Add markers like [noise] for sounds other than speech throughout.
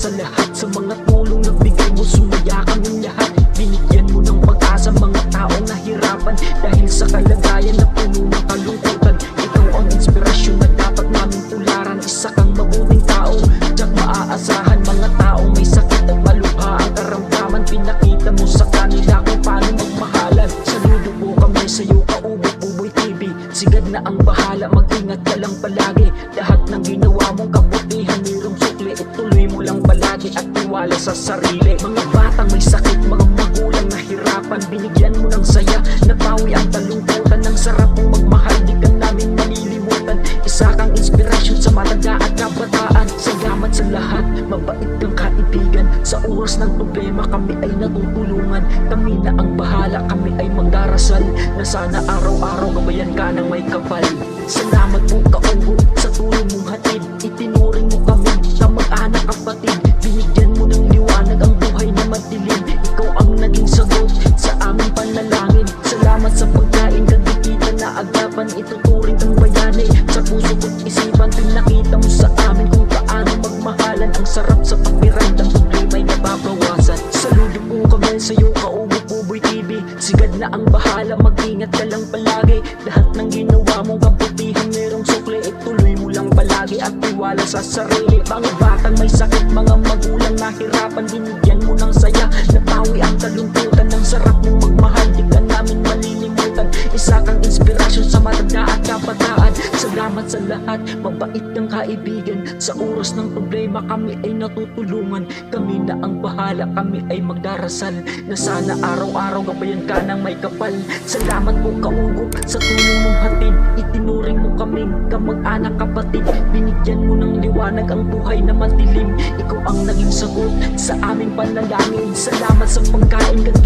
sa lahat. Sa mga tulong nagbigay mo Sumaya kaming lahat. Binigyan mo ng pag-asa mga taong nahirapan. Dahil sa kalagayan na puno sa Oras ng problema Kami ay natutulungan Kami na ang bahala Kami ay magdarasal. Na sana araw-araw gabayan ka ng may kapal. Salamat po kaugo Sa tulong mong hatid. Itinuring mo kaming kamag-anak kapatid. Binigyan mo ng liwanag ang buhay na madilim. Ikaw ang naging sagot sa aming panalangin. Salamat sa pagkain kang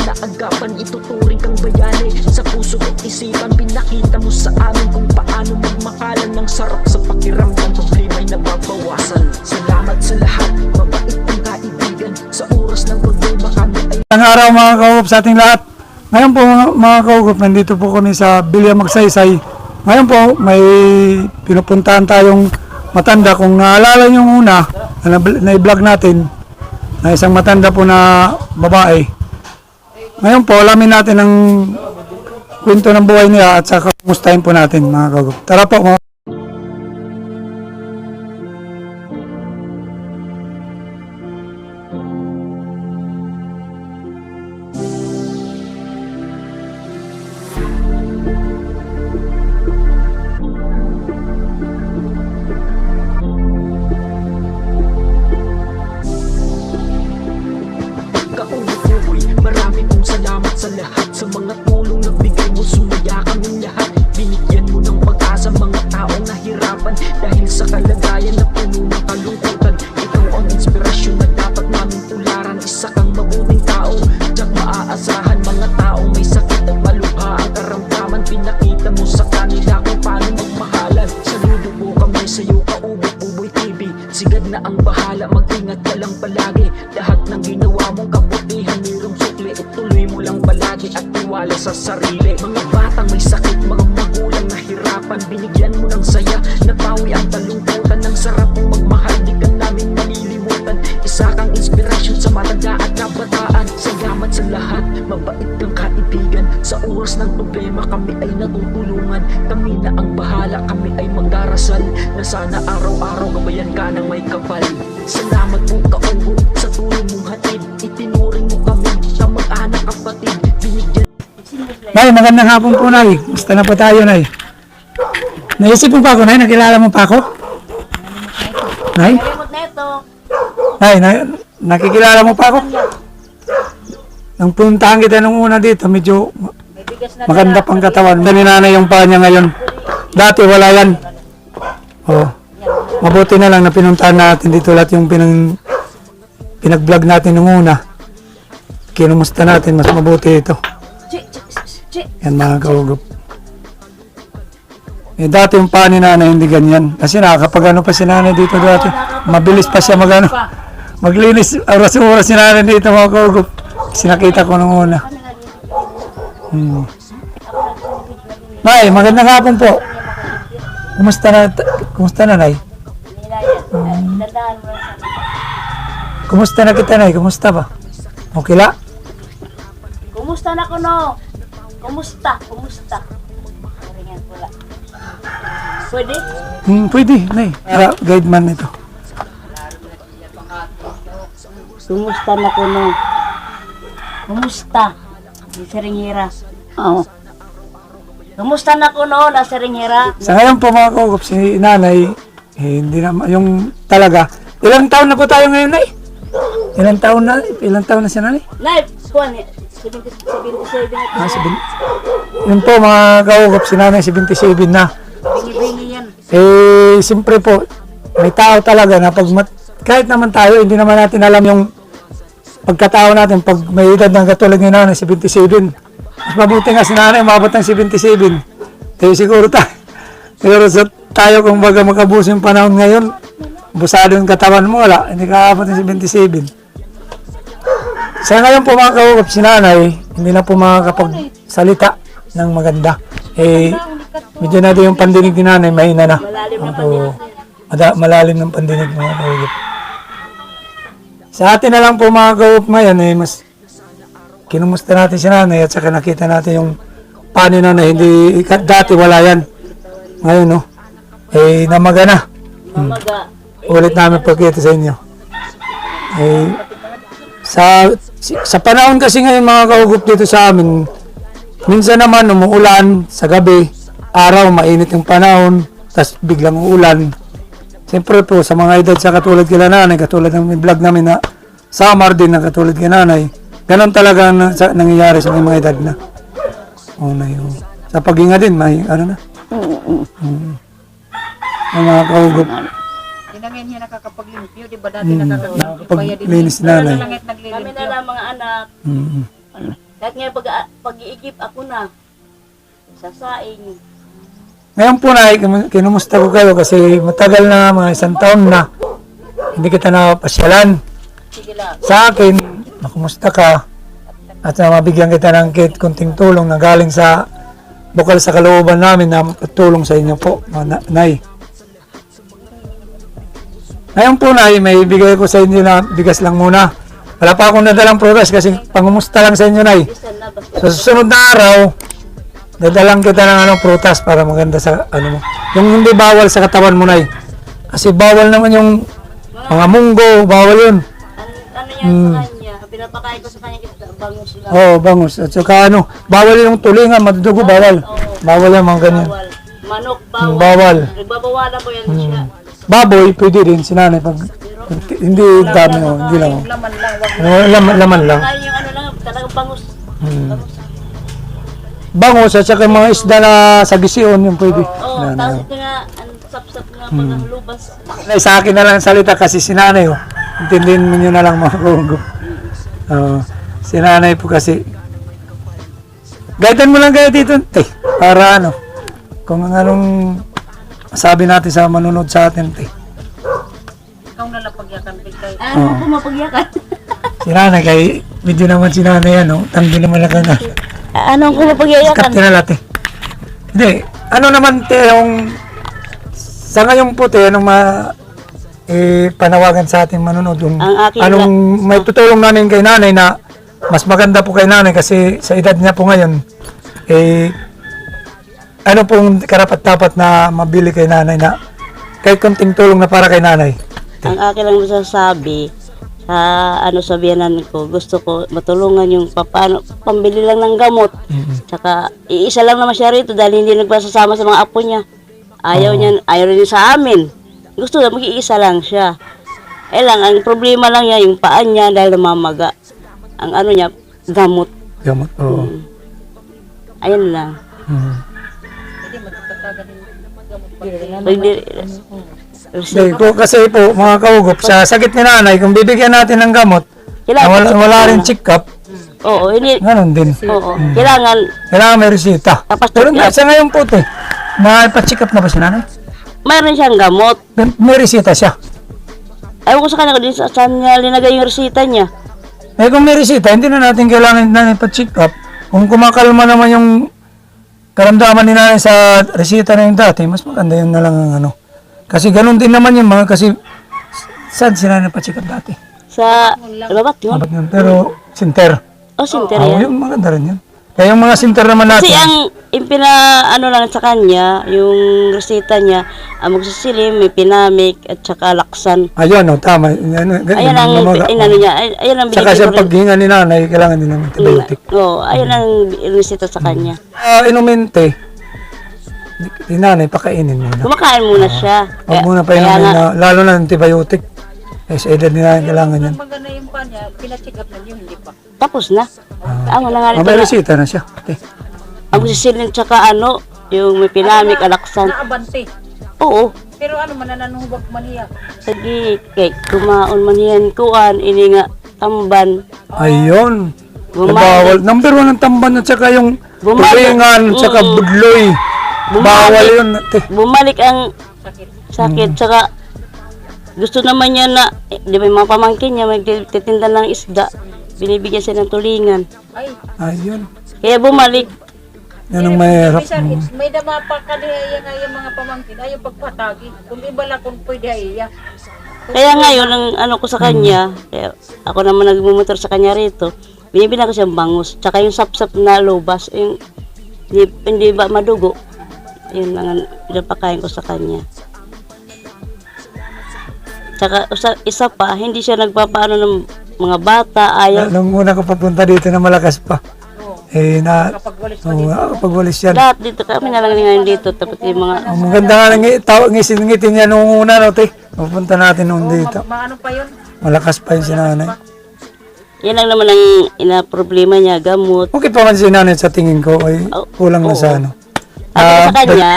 na agapan. Ituturing kang bayani Sa puso at isipan. Pinakita mo sa amin kung paano magmakalan ng sarap sa pakiramdam. Problema'y nababawasan Salamat sa lahat Mabait kang kaibigan Sa oras ng problema kami ay Ang araw mga kaugup sa ating lahat. Ngayon po mga, mga kaugup, nandito po kami sa Bilya Magsaysay. Ngayon po may pinupuntahan tayong matanda. Kung naalala nyo muna, na, na-vlog natin, na isang matanda po na babae. Ngayon po, alamin natin ang kwento ng buhay niya at saka kumustahin po natin mga kaugup. Tara po mga sa lahat Sa mga tulong tiwala sa sarili. Mga batang may sakit, Nay, magandang hapon po, Nay. Basta na po tayo, Nay. Naisip mo pa ako, Nay? Nakilala mo pa ako? Nay? Remote na ito. Nay, na, nakikilala mo pa ako? Nang puntahan kita nung una dito, medyo maganda pang katawan. Dali nanay yung paa ngayon. Dati wala yan. Oh. Mabuti na lang na pinuntahan natin dito lahat yung pinang, pinag-vlog natin nung una. Kinumusta natin, mas mabuti ito. Yan mga kaugup. Eh, dati yung paa ni nanay hindi ganyan. Kasi nakakapag ano pa si nanay dito dati. Mabilis pa siya mag ano. Maglinis oras-oras si nanay dito mga kaugup. Sinakita ko nung una. Hmm. Nay, magandang hapon po. Kumusta na, kumusta na, Nay? Kumusta na kita, Nay? Kumusta ba? Okay la? Kumusta na ko no? Kumusta? Kumusta? Ringan lang. Pwede? Hmm, pwede, Nay. Para guide man ito. Kumusta na ko no? Kumusta? Di Seringhira. Oo. Kumusta na ko no? Na Seringhira. Sa ngayon po mga kaukup, si nanay, eh, hindi na, yung talaga, ilang taon na po tayo ngayon, Nay? Ilang taon na, ilang taon na si nanay? Nay, kuhan. 77 na Ah, sabi, yun po mga kaukup, si nanay 77 na. Eh, siyempre po, may tao talaga na pag mat- kahit naman tayo, hindi naman natin alam yung pagkatao natin pag may edad ng katulad ni nanay, 77. Mas mabuti nga si nanay, umabot ng 77. Kaya siguro tayo, siguro sa tayo kung baga makabuso yung panahon ngayon, busado yung katawan mo, wala, hindi ka abot ng 77. Sa ngayon po mga kaukap, si nanay, hindi na po makakapagsalita ng maganda. Eh, medyo na yung pandinig ni nanay, mahina na. Mada, malalim ng pandinig mga kaup. Sa atin na lang po mga kaup ngayon eh, mas kinumusta natin si nanay at saka nakita natin yung paano na na hindi, dati wala yan. Ngayon no, eh namaga na. Mamaga. Ulit namin pagkita sa inyo. Eh, sa, sa panahon kasi ngayon mga kaugup dito sa amin, minsan naman umuulan sa gabi, araw mainit yung panahon, tapos biglang uulan. Siyempre po, sa mga edad sa katulad kila nanay, katulad ng vlog namin na summer din na katulad kila nanay, ganon talaga na, sa, nangyayari sa mga edad na. O na yun. Sa paghinga din, may ano na. Mm. Ang mga kaugup. Na ngayon niya nakakapaglimpyo, di ba dati nakakaglimpyo Pag pa yan din. linis nanay. Langit Kami na lang mga anak. Mm. Kahit nga pag, pag-iigip ako na. Sa saing. Ngayon po na, kin- kinumusta ko kayo kasi matagal na, mga isang taon na, hindi kita napasyalan. Sige lang. Sa akin, makumusta ka at na mabigyan kita ng kahit kunting tulong na galing sa bukal sa kalooban namin na tulong sa inyo po, mga na- Nay. Ngayon po, Nay, may bigay ko sa inyo na bigas lang muna. Wala pa akong nadalang prutas kasi pangumusta lang sa inyo, na. Sa susunod na araw, dadalang kita ng ano, prutas para maganda sa ano mo. Yung hindi bawal sa katawan mo, Nay. Kasi bawal naman yung mga munggo, bawal yun. Ano, yan sa kanya? Pinapakain ko sa kanya bangus lang. Oo, oh, bangus. At saka ano, bawal yung tulingan, madudugo, bawal. Bawal yung mga ganyan. Bawal. Manok, bawal. Bawal. Nagbabawalan ko yan siya. Baboy, pwede rin, sinanay. Pag, hindi dami, oh, hindi lang. oh. Laman lang, wag Ano, laman, laman lang. Kaya yung ano lang, talagang bangus. Hmm. Bangus. Bangus at saka mga isda na sa gisiyon, yung pwede. Oo, Sinanay, tapos oh. ito nga, ang sap-sap nga Hmm. pag lubas. Nay, sa akin na lang ang salita kasi si nanay, oh. Intindihin mo nyo na lang mga kugo. Oo. si nanay po kasi. Gaitan mo lang kayo dito, te. Para ano, kung anong sabi natin sa manunod sa atin, te. ikaw na lang pagyakan bigay. Ano po mapagyakan? Si nanay, kay medyo naman si nanay, ano, tanggi naman lang na. Anong ko mapagyakan? Kapte na lahat, eh. Hindi, ano naman, te, yung sa ngayon po, te, anong ma, eh, panawagan sa ating manunod, yung Ang aking anong may tutulong namin kay nanay na mas maganda po kay nanay kasi sa edad niya po ngayon, eh, ano pong karapat-dapat na mabili kay nanay na kahit konting tulong na para kay nanay. Ang akin lang masasabi sa ano sabihanan ko, gusto ko matulungan yung papano, pambili lang ng gamot. Tsaka iisa lang naman siya rito dahil hindi nagpasasama sa mga apo niya. Ayaw niya, ayaw rin niya sa amin. Gusto na mag-iisa lang siya. Eh lang, ang problema lang niya, yung paan niya dahil namamaga. Ang ano niya, gamot. Gamot, oo. Ayun lang. Mm. Hindi, po, kasi po, mga kaugop, sa sakit ni nanay, kung bibigyan natin ng gamot, na Kailangan wala, wala rin check up, oo, hindi, ganun din. oo, kailangan, Kailangan may resita. Tapos Pero check na, up. sa ngayon po, te, na-check up na ba si nanay? mayroon siyang gamot. May, may resita siya. Ewan ko sa kanya kung di sa saan niya linagay yung resita niya. Eh kung may resita, hindi na natin kailangan na pa-check up. Kung kumakalma naman yung karamdaman ni nanay sa resita na yung dati, mas maganda yun na lang ang ano. Kasi ganun din naman yung mga, kasi saan si nanay pa-check up dati? Sa, babat yun? Dapat yun. Pero, sinter. O, sinter yan. yung maganda rin yun. Kaya yung mga sinter naman Kasi natin. ang yung pina ano lang sa kanya, yung reseta niya, ang magsisilim, may pinamik at saka laksan. Ayun, oh, tama. Ano, ganun, Ayan ang inano niya, ay- ayan ang Saka binigay sa ko rin. paghinga ni nanay, kailangan din ng antibiotic. Oo, ayan ang reseta sa kanya. Ah, inumente, di- di nanay, pakainin muna. Kumakain muna siya. Huwag muna pa kaya inumin nga, na, lalo na antibiotic. Eh, sa edad ni nanay, kailangan yan. Maganda yung pa niya, pinacheck up na niyo, hindi pa. Tapos na. Ang wala nga Ah, nito may na. resita na siya. Okay. Ang sisilin tsaka ano, yung may pinamik, alaksan. Naabante. Oo. Pero ano, manananuhubag man niya. Sige, kay kumaon man yan kuan, ini nga tamban. Ayun. Bawal. Number one ang tamban at saka yung Bumalik. tulingan, at saka Mm. budloy. Bumalik. Bawal yun. Ate. Bumalik ang Sakit. sakit, tsaka gusto naman niya na, eh, di ba yung mga pamangkin niya, magtitinda ng isda, binibigyan siya ng tulingan. Ay, Ayun. Kaya bumalik, Yan ang mahirap. Bisan, Mm. it's- may dama pa ka diya nga yung mga pamangkin, ayaw pagpatagi. Kung iba lang kung pwede iya. Kaya ngayon, ang ano ko sa kanya, kaya ako naman nagmumotor sa kanya rito, binibilang ko siyang bangus. Tsaka yung sapsap na lobas, yung hindi, hindi ba madugo, yun lang ang pinapakain ko sa kanya. Tsaka usa, isa pa, hindi siya nagpapaano ng mga bata, ayaw. Nung una ko papunta dito na malakas pa. Eh, na, Kapag walis pa oh, dito. ah, pagwalis yan. Lahat dito, kami na lang ngayon dito, tapos yung mga, Ang maganda nga ng tao, ngisin-ngitin niya nung una, no, te. Papunta natin nung dito. Ma- maano pa yun? Malakas pa yun si nanay. yan lang naman ang ina problema niya, gamot. Okay pa man si nanay sa tingin ko, ay Oh, kulang na sa ano. Tapos sa Ah, kanya,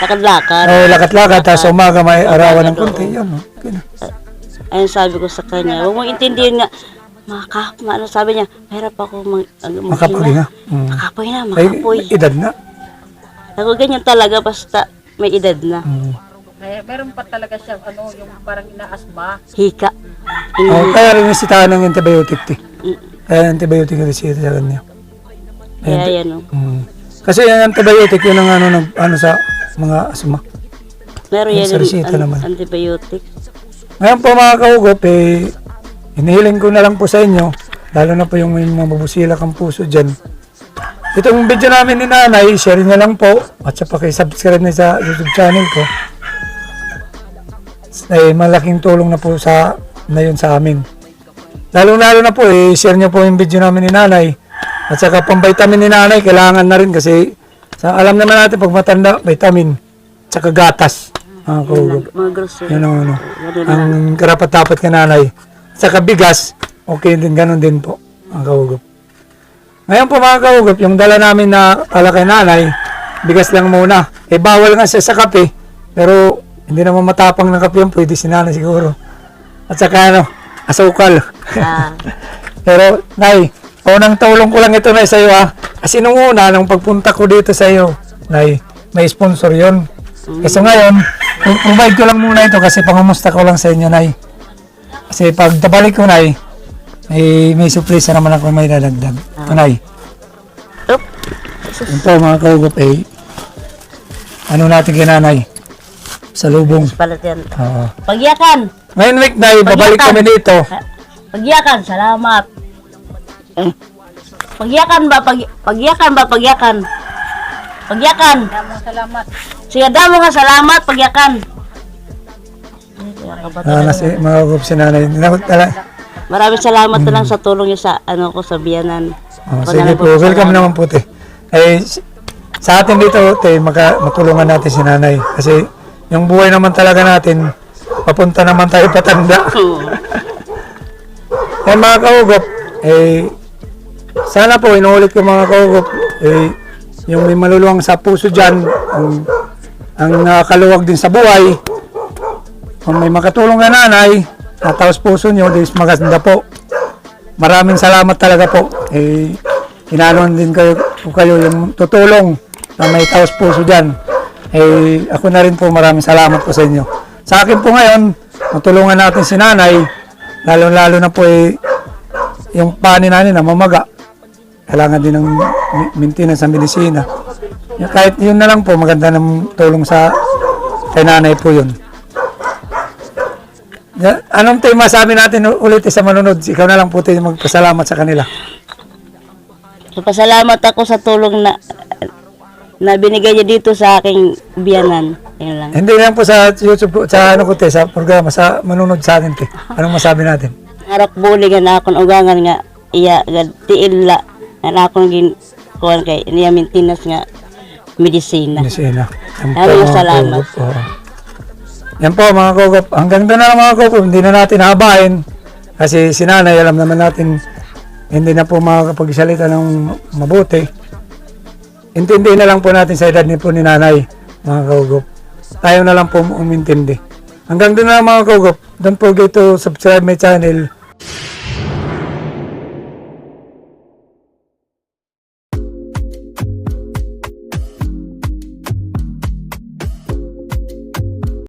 lakad-lakad. Oh, lakat-lakat, tapos umaga may arawan ng konti. Yun, no. Okay na. Ayun sabi ko sa kanya, huwag mong intindihin nga, makap, ano sabi niya, mahirap ako mag, ano, Makapoy na. Mm. Makapoy na, Ay, makapoy. may edad na. Ako ganyan talaga, basta may edad na. Mm. Meron pa talaga siya, ano, yung parang inaasma. Hika. Oh, Ini, kaya rin nisitahan ng antibiotic, te. Mm. Kaya antibiotic yung resita sa kanya. kaya yan o. Mm. Kasi yung antibiotic, yun ang ano, ng, ano sa mga asma. Meron yan yung an- naman. antibiotic. Ngayon po mga kaugop, eh, hinihiling ko na lang po sa inyo, lalo na po yung mga mabusilak ang puso dyan. Itong video namin ni nanay, share nyo lang po, at sa pakisubscribe na sa YouTube channel ko. Eh, malaking tulong na po sa, na sa amin. Lalo lalo na po, eh, share nyo po yung video namin ni nanay. At saka pang vitamin ni nanay, kailangan na rin kasi sa, alam naman natin pag matanda, vitamin, at saka gatas. Mga kaugop. Mga grocery. Yan ang ano. Ang karapat dapat ka nanay. Sa kabigas, okay din, ganun din po. Ang kaugop. Ngayon po mga kaugop, yung dala namin na pala kay nanay, bigas lang muna. Eh bawal nga siya sa kape, pero hindi naman matapang ng kape yan, pwede si nanay siguro. At saka ano, asukal. Ah, [laughs] pero, nay, unang tulong ko lang ito na sa iyo ah. Kasi nung una, nung pagpunta ko dito sa iyo, nay, may sponsor yon. Kasi ngayon, provide ko lang muna ito kasi pangumusta ko lang sa inyo, nay. Kasi pag tabalik ko, nay, may, may surprise na naman ako may dadagdag. Ito, nay. Oop. Ito, mga kaugop, eh. Ano natin kay nanay? Sa lubong. Palat yan. Oo. Pagyakan! Ngayon week, nay, babalik kami dito. Pagyakan, salamat. Eh. Pagyakan ba? Pag, pagyakan ba? Pagyakan. Pagyakan. Damo salamat. Sige, damo nga salamat. Pagyakan. Ah, nasi, mga kaugop si nanay. Maraming salamat na lang sa tulong niyo sa ano ko sa biyanan. Oh, sige po, welcome naman po te. Eh, s- sa atin dito te, maka, matulungan natin si nanay. Kasi yung buhay naman talaga natin, papunta naman tayo patanda. [laughs] eh mga kaugop, eh, sana po, inuulit ko mga kaugop, eh, yung may maluluwang sa puso dyan, ang, ang nakakaluwag din sa buhay, kung may makatulong na nanay, nataos puso nyo, dis maganda po. Maraming salamat talaga po. Eh, inanon din kayo, po kayo yung tutulong na may taos puso dyan. Eh, ako na rin po maraming salamat po sa inyo. Sa akin po ngayon, matulungan natin si nanay, lalo-lalo na po eh, yung panin natin na mamaga. Kailangan din ng maintenance sa medisina. Kahit yun na lang po, maganda ng tulong sa kay nanay po yun. Anong tema sa amin natin ulit sa manunod? Ikaw na lang po tayo magpasalamat sa kanila. Pasalamat ako sa tulong na na binigay niya dito sa aking biyanan. Yun lang. Hindi lang po sa YouTube, sa ano ko te, sa programa, sa manunod sa atin te. Anong masabi natin? Harap buli nga na akong ugangan nga iya tiil la na akong gin kuan kay niya maintenance nga medisina. Po, Maraming salamat. oo. Yan po mga kogop. Hanggang doon na mga kogop. Hindi na natin habain. Kasi si nanay, alam naman natin, hindi na po makakapagsalita ng mabuti. Intindihin na lang po natin sa edad ni po ni nanay, mga kogop. Tayo na lang po umintindi. Hanggang doon na lang mga kogop. Don't forget to subscribe my channel.